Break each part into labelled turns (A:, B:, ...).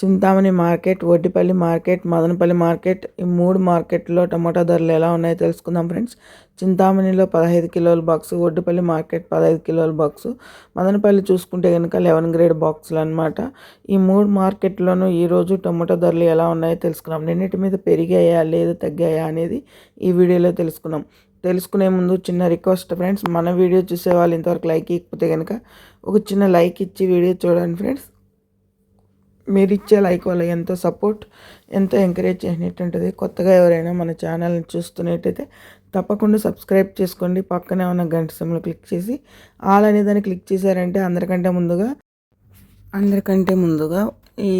A: Chintamani market Vaddipalli market Madanapalle market ఈ మూడు మార్కెట్లో టమాటా ధరలు ఎలా ఉన్నాయో తెలుసుకుందాం ఫ్రెండ్స్. చింతామణిలో పదహైదు కిలోల బాక్స్ వడ్డిపల్లి మార్కెట్ పదహైదు కిలోల బాక్సు మదనపల్లి చూసుకుంటే కనుక లెవెన్ గ్రేడ్ బాక్సులు అనమాట ఈ మూడు మార్కెట్లోనూ ఈరోజు టమాటా ధరలు ఎలా ఉన్నాయో తెలుసుకున్నాం. నిన్నటి మీద పెరిగాయా లేదా తగ్గాయా అనేది ఈ వీడియోలో తెలుసుకున్నాం. తెలుసుకునే ముందు చిన్న రిక్వెస్ట్ ఫ్రెండ్స్ మన వీడియో చూసే వాళ్ళు ఇంతవరకు లైక్ ఇకపోతే కనుక ఒక చిన్న లైక్ ఇచ్చి వీడియో చూడండి ఫ్రెండ్స్. మీరు ఇచ్చే లైక్ వల్ల ఎంతో సపోర్ట్ ఎంతో ఎంకరేజ్ చేసినట్టుంటుంది కొత్తగా ఎవరైనా మన ఛానల్ని చూస్తున్నట్టయితే తప్పకుండా సబ్స్క్రైబ్ చేసుకోండి. పక్కనే ఉన్న గంట సమయంలో క్లిక్ చేసి ఆల్ అనే దాన్ని క్లిక్ చేశారంటే అందరికంటే ముందుగా అందరికంటే ముందుగా ఈ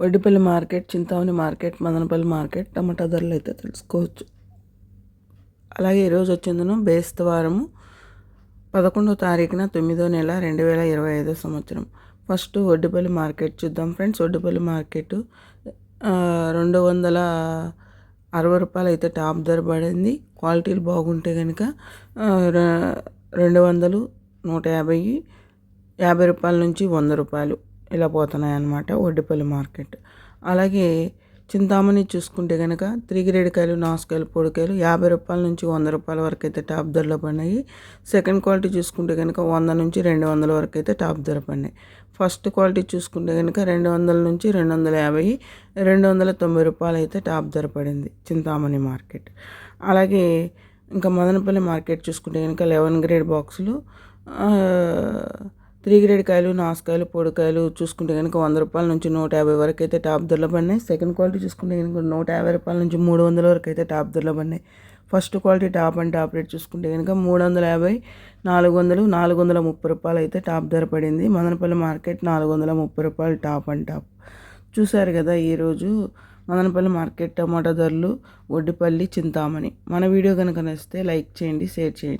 A: Vaddipalli market Chintamani market Madanapalle market tomato ధరలు అయితే తెలుసుకోవచ్చు. అలాగే ఈరోజు వచ్చిందను బేస్తవారము పదకొండో తారీఖున తొమ్మిదో నెల రెండు వేల ఇరవై ఐదో సంవత్సరం. ఫస్ట్ ఒడ్డుపల్లి మార్కెట్ చూద్దాం ఫ్రెండ్స్. ఒడ్డుపల్లి మార్కెట్ రెండు వందల అరవై రూపాయలు అయితే టాప్ ధర పడింది. క్వాలిటీలు బాగుంటే కనుక రెండు వందలు నూట యాభై యాభై రూపాయల నుంచి వంద రూపాయలు ఇలా పోతున్నాయి అన్నమాట ఒడ్డుపల్లి మార్కెట్. అలాగే చింతామణి చూసుకుంటే కనుక త్రీ గ్రేడ్ కాయలు నాసుకాయలు పొడికాయలు యాభై రూపాయల నుంచి వంద రూపాయల వరకు అయితే టాప్ ధరలో పడినాయి. సెకండ్ క్వాలిటీ చూసుకుంటే కనుక వంద నుంచి రెండు వందల వరకు అయితే టాప్ ధర పడినాయి. ఫస్ట్ క్వాలిటీ చూసుకుంటే కనుక రెండు వందల నుంచి రెండు వందల యాభై రెండు వందల తొంభై రూపాయలు అయితే టాప్ ధర పడింది చింతామణి మార్కెట్. అలాగే ఇంకా మదనపల్లి మార్కెట్ చూసుకుంటే కనుక లెవెన్ గ్రేడ్ బాక్సులు త్రీ గ్రేడ్ కాయలు నాసుకాయలు పొడికాయలు చూసుకుంటే కనుక వంద రూపాయల నుంచి నూట యాభై వరకు అయితే టాప్ ధరలో పడినాయి. సెకండ్ క్వాలిటీ చూసుకుంటే కనుక నూట యాభై రూపాయల నుంచి మూడు వందల వరకు అయితే టాప్ ధరలో పడినాయి. First quality top and top rate చూసుకుంటే కనుక మూడు వందల యాభై నాలుగు వందలు నాలుగు వందల ముప్పై రూపాయలు అయితే టాప్ ధర పడింది. మదనపల్లి మార్కెట్ నాలుగు వందల ముప్పై రూపాయలు టాప్ అండ్ టాప్. చూశారు కదా ఈరోజు మదనపల్లి మార్కెట్ టమాటా ధరలు ఒడ్డిపల్లి చింతామణి. మన వీడియో కనుక నచ్చితే లైక్ చేయండి షేర్ చేయండి.